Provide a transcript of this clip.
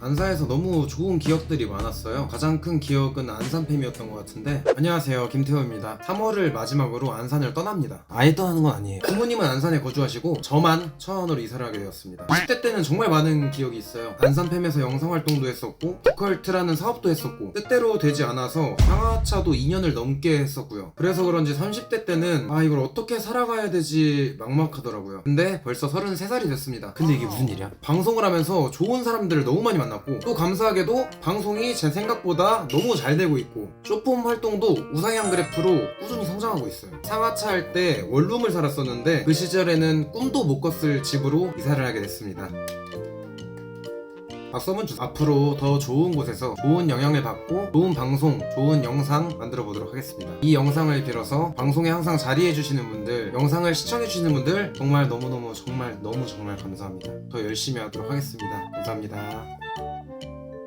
안산에서 너무 좋은 기억들이 많았어요. 가장 큰 기억은 안산팸이었던 것 같은데 안녕하세요 김태호입니다. 3월을 마지막으로 안산을 떠납니다. 아예 떠나는 건 아니에요. 부모님은 안산에 거주하시고 저만 천안으로 이사를 하게 되었습니다. 10대 때는 정말 많은 기억이 있어요. 안산팸에서 영상 활동도 했었고 부컬트라는 사업도 했었고 뜻대로 되지 않아서 상하차도 2년을 넘게 했었고요. 그래서 그런지 30대 때는 아 이걸 어떻게 살아가야 되지 막막하더라고요. 근데 벌써 33살이 됐습니다. 근데 이게 무슨 일이야? 방송을 하면서 좋은 사람들을 너무 많이 만났 고 또 감사하게도 방송이 제 생각보다 너무 잘 되고 있고 쇼폼 활동도 우상향 그래프로 꾸준히 성장하고 있어요. 상하차 할 때 원룸을 살았었는데 그 시절에는 꿈도 못 꿨을 집으로 이사를 하게 됐습니다. 박수 한번 주세요. 앞으로 더 좋은 곳에서 좋은 영향을 받고 좋은 방송, 좋은 영상 만들어 보도록 하겠습니다. 이 영상을 빌어서 방송에 항상 자리해 주시는 분들, 영상을 시청해 주시는 분들 정말 너무너무 정말 너무 정말 감사합니다. 더 열심히 하도록 하겠습니다. 감사합니다.